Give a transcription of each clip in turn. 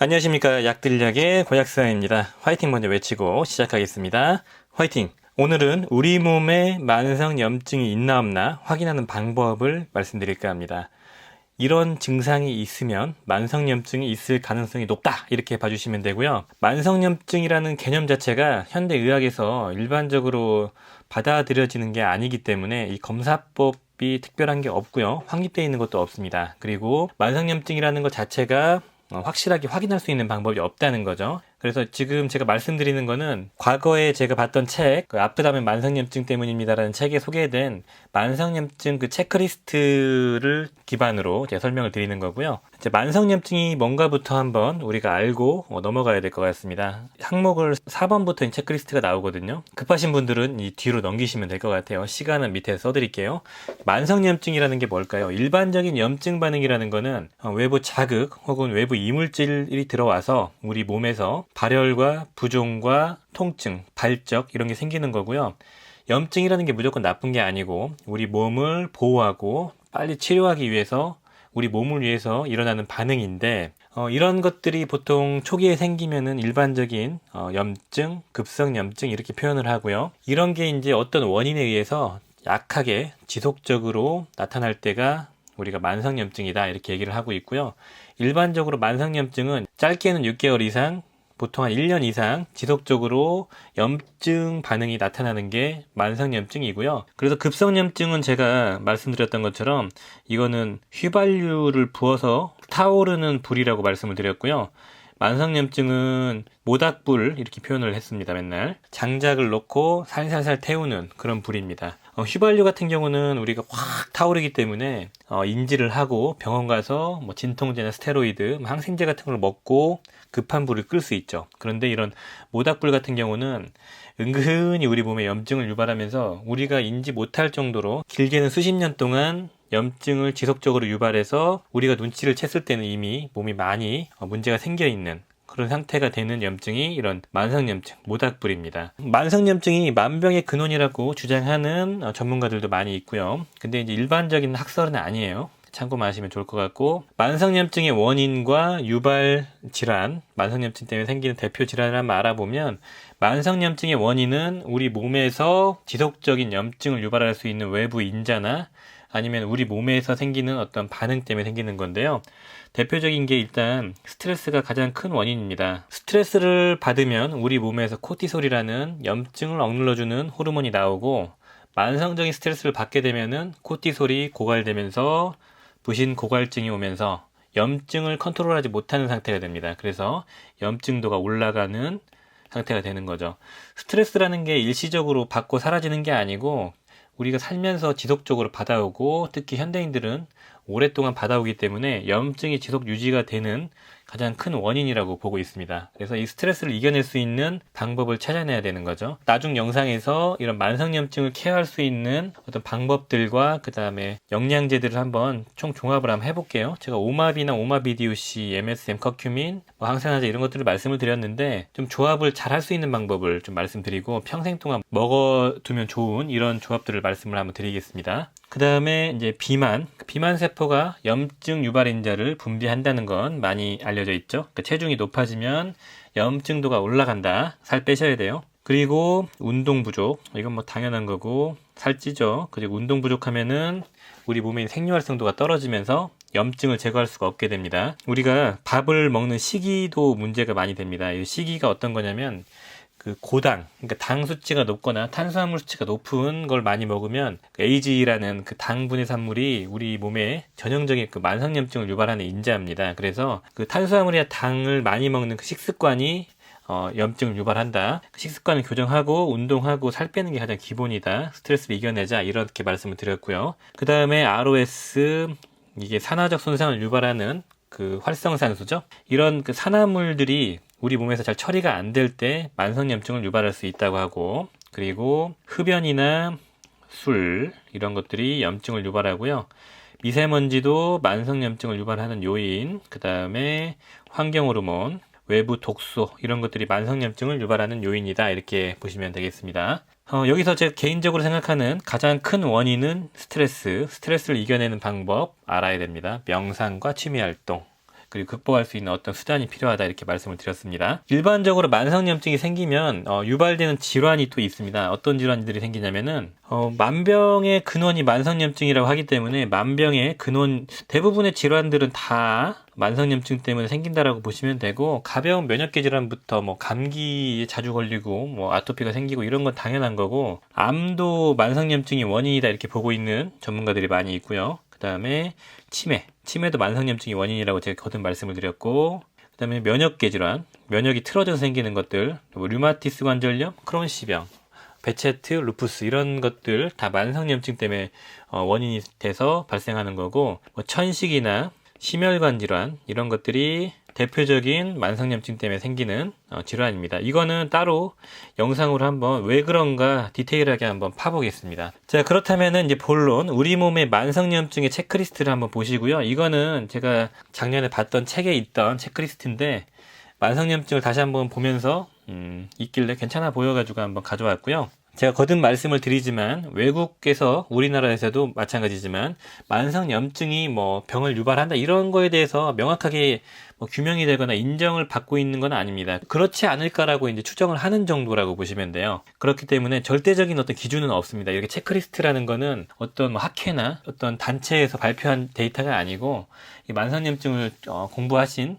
안녕하십니까 약들약의 고약사입니다. 화이팅 먼저 외치고 시작하겠습니다. 화이팅! 오늘은 우리 몸에 만성 염증이 있나 없나 확인하는 방법을 말씀드릴까 합니다. 이런 증상이 있으면 만성염증이 있을 가능성이 높다 이렇게 봐주시면 되고요. 만성염증이라는 개념 자체가 현대 의학에서 일반적으로 받아들여지는 게 아니기 때문에 이 검사법 이 특별한 게 없고요. 확립되어 있는 것도 없습니다. 그리고 만성염증이라는 것 자체가 어, 확실하게 확인할 수 있는 방법이 없다는 거죠. 그래서 지금 제가 말씀드리는 거는 과거에 제가 봤던 책, 그 아프다면 만성염증 때문입니다라는 책에 소개된 만성염증 그 체크리스트를 기반으로 제가 설명을 드리는 거고요. 이제 만성염증이 뭔가부터 한번 우리가 알고 어, 넘어가야 될 것 같습니다. 항목을 4번부터 체크리스트가 나오거든요. 급하신 분들은 이 뒤로 넘기시면 될 것 같아요. 시간은 밑에 써드릴게요. 만성염증이라는 게 뭘까요? 일반적인 염증 반응이라는 거는 어, 외부 자극 혹은 외부 이물질이 들어와서 우리 몸에서 발열과 부종과 통증, 발적 이런 게 생기는 거고요. 염증이라는 게 무조건 나쁜 게 아니고 우리 몸을 보호하고 빨리 치료하기 위해서 우리 몸을 위해서 일어나는 반응인데 어, 이런 것들이 보통 초기에 생기면은 일반적인 어, 염증, 급성 염증 이렇게 표현을 하고요. 이런 게 이제 어떤 원인에 의해서 약하게 지속적으로 나타날 때가 우리가 만성염증이다 이렇게 얘기를 하고 있고요. 일반적으로 만성염증은 짧게는 6개월 이상, 보통 한 1년 이상 지속적으로 염증 반응이 나타나는 게 만성염증이고요. 그래서 급성염증은 제가 말씀드렸던 것처럼 이거는 휘발유를 부어서 타오르는 불이라고 말씀을 드렸고요. 만성염증은 모닥불 이렇게 표현을 했습니다 맨날 장작을 넣고 살살살 태우는 그런 불입니다 어, 휘발유 같은 경우는 우리가 확 타오르기 때문에 어, 인지를 하고 병원 가서 뭐 진통제나 스테로이드 뭐 항생제 같은 걸 먹고 급한 불을 끌 수 있죠. 그런데 이런 모닥불 같은 경우는 은근히 우리 몸에 염증을 유발하면서 우리가 인지 못할 정도로 길게는 수십 년 동안 염증을 지속적으로 유발해서 우리가 눈치를 챘을 때는 이미 몸이 많이 어, 문제가 생겨 있는 그런 상태가 되는 염증이 이런 만성염증, 모닥불입니다. 만성염증이 만병의 근원이라고 주장하는 어, 전문가들도 많이 있고요. 근데 이제 일반적인 학설은 아니에요. 참고만 하시면 좋을 것 같고 만성염증의 원인과 유발 질환, 만성염증 때문에 생기는 대표 질환을 한번 알아보면 만성염증의 원인은 우리 몸에서 지속적인 염증을 유발할 수 있는 외부 인자나 아니면 우리 몸에서 생기는 어떤 반응 때문에 생기는 건데요. 대표적인 게 일단 스트레스가 가장 큰 원인입니다. 스트레스를 받으면 우리 몸에서 코티솔이라는 염증을 억눌러주는 호르몬이 나오고 만성적인 스트레스를 받게 되면은 코티솔이 고갈되면서 부신 고갈증이 오면서 염증을 컨트롤하지 못하는 상태가 됩니다. 그래서 염증도가 올라가는 상태가 되는 거죠. 스트레스라는 게 일시적으로 받고 사라지는 게 아니고 우리가 살면서 지속적으로 받아오고 특히 현대인들은 오랫동안 받아오기 때문에 염증이 지속 유지가 되는 가장 큰 원인이라고 보고 있습니다. 그래서 이 스트레스를 이겨낼 수 있는 방법을 찾아내야 되는 거죠. 나중 영상에서 이런 만성염증을 케어할 수 있는 어떤 방법들과 그 다음에 영양제들을 한번 총 종합을 한번 해볼게요. 제가 오마비나 오마비디오시, MSM, 커큐민, 뭐 항산화제 이런 것들을 말씀을 드렸는데 좀 조합을 잘 할 수 있는 방법을 좀 말씀드리고 평생 동안 먹어두면 좋은 이런 조합들을 말씀을 한번 드리겠습니다. 그 다음에 이제 비만, 비만 세포가 염증 유발인자를 분비한다는 건 많이 알려져 있죠. 그러니까 체중이 높아지면 염증도가 올라간다. 살 빼셔야 돼요. 그리고 운동 부족, 이건 뭐 당연한 거고 살찌죠. 그리고 운동 부족하면은 우리 몸의 생리활성도가 떨어지면서 염증을 제거할 수가 없게 됩니다. 우리가 밥을 먹는 시기도 문제가 많이 됩니다. 이 시기가 어떤 거냐면 그 고당, 그러니까 당 수치가 높거나 탄수화물 수치가 높은 걸 많이 먹으면 AG라는 그 당분해 산물이 우리 몸에 전형적인 그 만성염증을 유발하는 인자입니다. 그래서 그 탄수화물이나 당을 많이 먹는 그 식습관이 어, 염증을 유발한다. 그 식습관을 교정하고 운동하고 살 빼는 게 가장 기본이다. 스트레스를 이겨내자 이렇게 말씀을 드렸고요. 그 다음에 ROS 이게 산화적 손상을 유발하는 그 활성산소죠. 이런 그 산화물들이 우리 몸에서 잘 처리가 안 될 때 만성염증을 유발할 수 있다고 하고 그리고 흡연이나 술 이런 것들이 염증을 유발하고요. 미세먼지도 만성염증을 유발하는 요인, 그 다음에 환경호르몬, 외부 독소 이런 것들이 만성염증을 유발하는 요인이다 이렇게 보시면 되겠습니다. 어, 여기서 제가 개인적으로 생각하는 가장 큰 원인은 스트레스, 스트레스를 이겨내는 방법 알아야 됩니다. 명상과 취미 활동. 그리고 극복할 수 있는 어떤 수단이 필요하다 이렇게 말씀을 드렸습니다. 일반적으로 만성염증이 생기면 어, 유발되는 질환이 또 있습니다. 어떤 질환들이 생기냐면은 어, 만병의 근원이 만성염증이라고 하기 때문에 만병의 근원 대부분의 질환들은 다 만성염증 때문에 생긴다라고 보시면 되고 가벼운 면역계 질환부터 뭐 감기에 자주 걸리고 뭐 아토피가 생기고 이런 건 당연한 거고 암도 만성염증이 원인이다 이렇게 보고 있는 전문가들이 많이 있고요. 그 다음에 치매, 치매도 만성염증이 원인이라고 제가 거듭 말씀을 드렸고 그 다음에 면역계 질환, 면역이 틀어져서 생기는 것들, 뭐 류마티스 관절염, 크론시 병, 베체트, 루푸스 이런 것들 다 만성염증 때문에 어, 원인이 돼서 발생하는 거고 뭐 천식이나 심혈관 질환 이런 것들이 대표적인 만성염증 때문에 생기는 어, 질환입니다. 이거는 따로 영상으로 한번 왜 그런가 디테일하게 한번 파보겠습니다. 자 그렇다면은 이제 본론 우리 몸의 만성염증의 체크리스트를 한번 보시고요. 이거는 제가 작년에 봤던 책에 있던 체크리스트인데 만성염증을 다시 한번 보면서 음, 있길래 괜찮아 보여가지고 한번 가져왔고요. 제가 거듭 말씀을 드리지만 외국에서 우리나라에서도 마찬가지지만 만성염증이 뭐 병을 유발한다 이런 거에 대해서 명확하게 뭐 규명이 되거나 인정을 받고 있는 건 아닙니다. 그렇지 않을까라고 이제 추정을 하는 정도라고 보시면 돼요. 그렇기 때문에 절대적인 어떤 기준은 없습니다. 이렇게 체크리스트라는 거는 어떤 뭐 학회나 어떤 단체에서 발표한 데이터가 아니고 이 만성염증을 어, 공부하신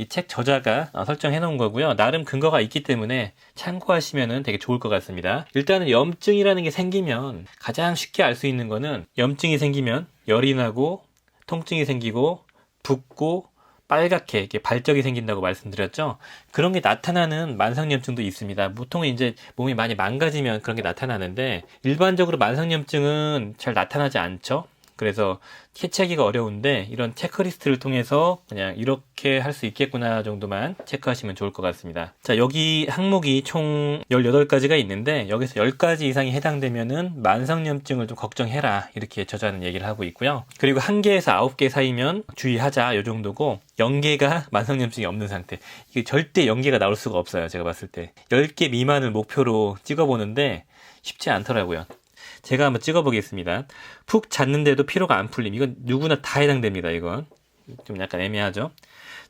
이 책 저자가 어, 설정해 놓은 거고요. 나름 근거가 있기 때문에 참고하시면 되게 좋을 것 같습니다. 일단은 염증이라는 게 생기면 가장 쉽게 알 수 있는 거는 염증이 생기면 열이 나고 통증이 생기고 붓고 빨갛게 이렇게 발적이 생긴다고 말씀드렸죠. 그런 게 나타나는 만성염증도 있습니다. 보통 이제 몸이 많이 망가지면 그런 게 나타나는데 일반적으로 만성염증은 잘 나타나지 않죠. 그래서 캐치하기가 어려운데 이런 체크리스트를 통해서 그냥 이렇게 할 수 있겠구나 정도만 체크하시면 좋을 것 같습니다. 자, 여기 항목이 총 18가지가 있는데 여기서 10가지 이상이 해당되면은 만성염증을 좀 걱정해라. 이렇게 저자는 얘기를 하고 있고요. 그리고 1개에서 9개 사이면 주의하자. 요 정도고 0개가 만성염증이 없는 상태. 이게 절대 0개가 나올 수가 없어요. 제가 봤을 때. 10개 미만을 목표로 찍어보는데 쉽지 않더라고요. 제가 한번 찍어보겠습니다. 푹 잤는데도 피로가 안 풀림. 이건 누구나 다 해당됩니다. 이건 좀 약간 애매하죠.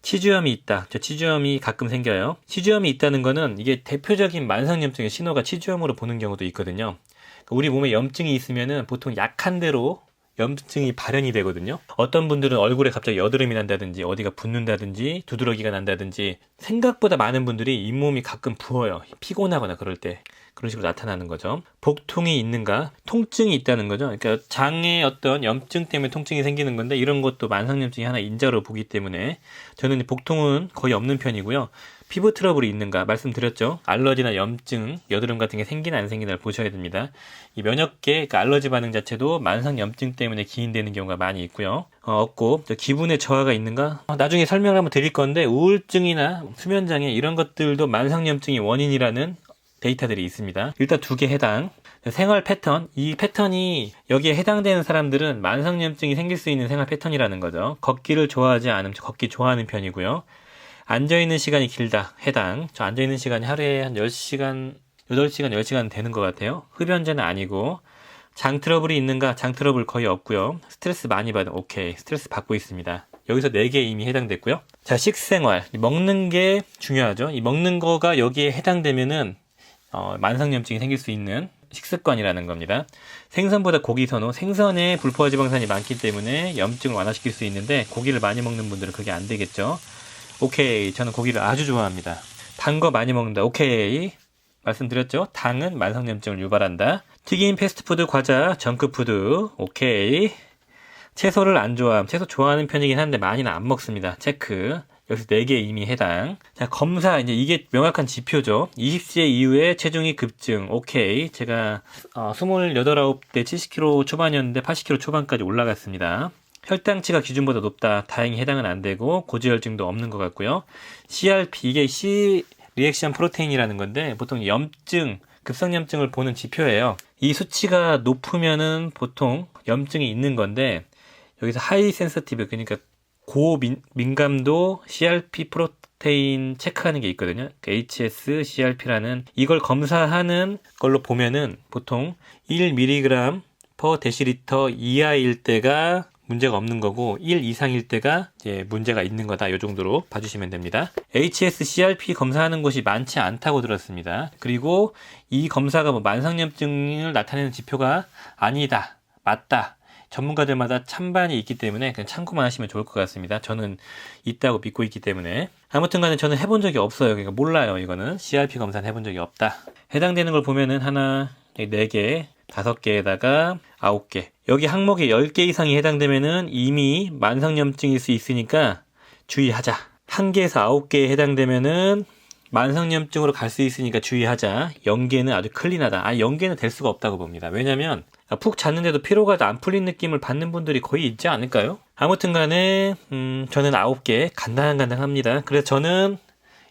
치주염이 있다. 저 치주염이 가끔 생겨요. 치주염이 있다는 거는 이게 대표적인 만성염증의 신호가 치주염으로 보는 경우도 있거든요. 그러니까 우리 몸에 염증이 있으면은 보통 약한 대로 염증이 발현이 되거든요. 어떤 분들은 얼굴에 갑자기 여드름이 난다든지 어디가 붓는다든지 두드러기가 난다든지 생각보다 많은 분들이 잇몸이 가끔 부어요. 피곤하거나 그럴 때. 그런 식으로 나타나는 거죠. 복통이 있는가? 통증이 있다는 거죠. 그러니까 장의 어떤 염증 때문에 통증이 생기는 건데 이런 것도 만성염증이 하나 인자로 보기 때문에 저는 복통은 거의 없는 편이고요. 피부 트러블이 있는가 말씀드렸죠. 알러지나 염증, 여드름 같은 게 생기나 안 생기나를 보셔야 됩니다. 이 면역계, 그러니까 알러지 반응 자체도 만성 염증 때문에 기인되는 경우가 많이 있고요. 어, 없고 기분의 저하가 있는가? 어, 나중에 설명을 한번 드릴 건데 우울증이나 수면 장애 이런 것들도 만성 염증이 원인이라는 데이터들이 있습니다. 일단 두 개 해당. 생활 패턴. 이 패턴이 여기에 해당되는 사람들은 만성염증이 생길 수 있는 생활 패턴이라는 거죠. 걷기를 좋아하지 않으면 걷기 좋아하는 편이고요. 앉아있는 시간이 길다. 해당. 저 앉아있는 시간이 하루에 한 10시간, 8시간, 10시간 되는 것 같아요. 흡연자는 아니고. 장 트러블이 있는가? 장 트러블 거의 없고요. 스트레스 많이 받은, 오케이. 스트레스 받고 있습니다. 여기서 4개 이미 해당됐고요. 자, 식생활. 먹는 게 중요하죠. 이 먹는 거가 여기에 해당되면은 어, 만성염증이 생길 수 있는 식습관이라는 겁니다. 생선보다 고기 선호, 생선에 불포화 지방산이 많기 때문에 염증을 완화시킬 수 있는데 고기를 많이 먹는 분들은 그게 안 되겠죠. 오케이, 저는 고기를 아주 좋아합니다. 단 거 많이 먹는다. 오케이. 말씀드렸죠? 당은 만성염증을 유발한다. 튀긴 패스트푸드, 과자, 정크푸드. 오케이. 채소를 안 좋아함. 채소 좋아하는 편이긴 한데 많이는 안 먹습니다. 체크. 여기서 4개 이미 해당. 자, 검사, 이제 이게 명확한 지표죠. 20세 이후에 체중이 급증. 오케이. 제가, 어, 28, 9대 70kg 초반이었는데 80kg 초반까지 올라갔습니다. 혈당치가 기준보다 높다. 다행히 해당은 안 되고, 고지혈증도 없는 것 같고요. CRP, 이게 C 리액션 프로테인이라는 건데, 보통 염증, 급성염증을 보는 지표예요. 이 수치가 높으면은 보통 염증이 있는 건데, 여기서 하이 센서티브, 그러니까 고민감도 CRP 프로테인 체크하는 게 있거든요. HS, CRP라는 이걸 검사하는 걸로 보면은 보통 1mg per 데시리터 이하일 때가 문제가 없는 거고 1 이상일 때가 이제 문제가 있는 거다. 이 정도로 봐주시면 됩니다. HSCRP 검사하는 곳이 많지 않다고 들었습니다. 그리고 이 검사가 뭐 만성염증을 나타내는 지표가 아니다, 맞다. 전문가들마다 찬반이 있기 때문에 그냥 참고만 하시면 좋을 것 같습니다. 저는 있다고 믿고 있기 때문에 아무튼 간에 저는 해본 적이 없어요. 그러니까 몰라요. 이거는 CRP 검사는 해본 적이 없다. 해당되는 걸 보면은 하나, 네 개, 다섯 개에다가 아홉 개. 여기 항목에 10개 이상이 해당되면은 이미 만성염증일 수 있으니까 주의하자. 한 개에서 아홉 개에 해당되면은 만성염증으로 갈 수 있으니까 주의하자. 연계는 아주 클린하다. 아, 연계는 될 수가 없다고 봅니다. 왜냐면 푹 잤는데도 피로가 안 풀린 느낌을 받는 분들이 거의 있지 않을까요? 아무튼 간에, 음, 저는 아홉 개 간당간당합니다. 그래서 저는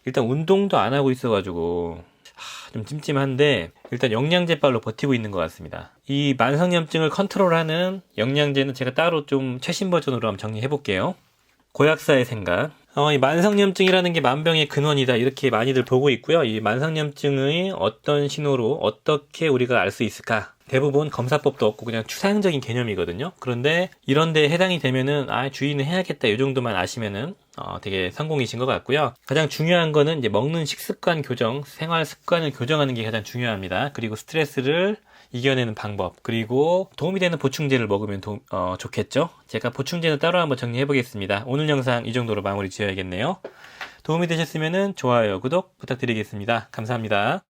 일단 운동도 안 하고 있어가지고, 하, 좀 찜찜한데, 일단 영양제빨로 버티고 있는 것 같습니다. 이 만성염증을 컨트롤하는 영양제는 제가 따로 좀 최신 버전으로 한번 정리해 볼게요. 고약사의 생각. 어, 이 만성염증이라는 게 만병의 근원이다. 이렇게 많이들 보고 있고요. 이 만성염증의 어떤 신호로 어떻게 우리가 알 수 있을까? 대부분 검사법도 없고 그냥 추상적인 개념이거든요. 그런데 이런 데 해당이 되면은 아, 주의는 해야겠다. 이 정도만 아시면은 어, 되게 성공이신 것 같고요. 가장 중요한 거는 이제 먹는 식습관 교정, 생활 습관을 교정하는 게 가장 중요합니다. 그리고 스트레스를 이겨내는 방법, 그리고 도움이 되는 보충제를 먹으면 도, 어, 좋겠죠? 제가 보충제는 따로 한번 정리해 보겠습니다. 오늘 영상 이 정도로 마무리 지어야겠네요. 도움이 되셨으면 좋아요, 구독 부탁드리겠습니다. 감사합니다.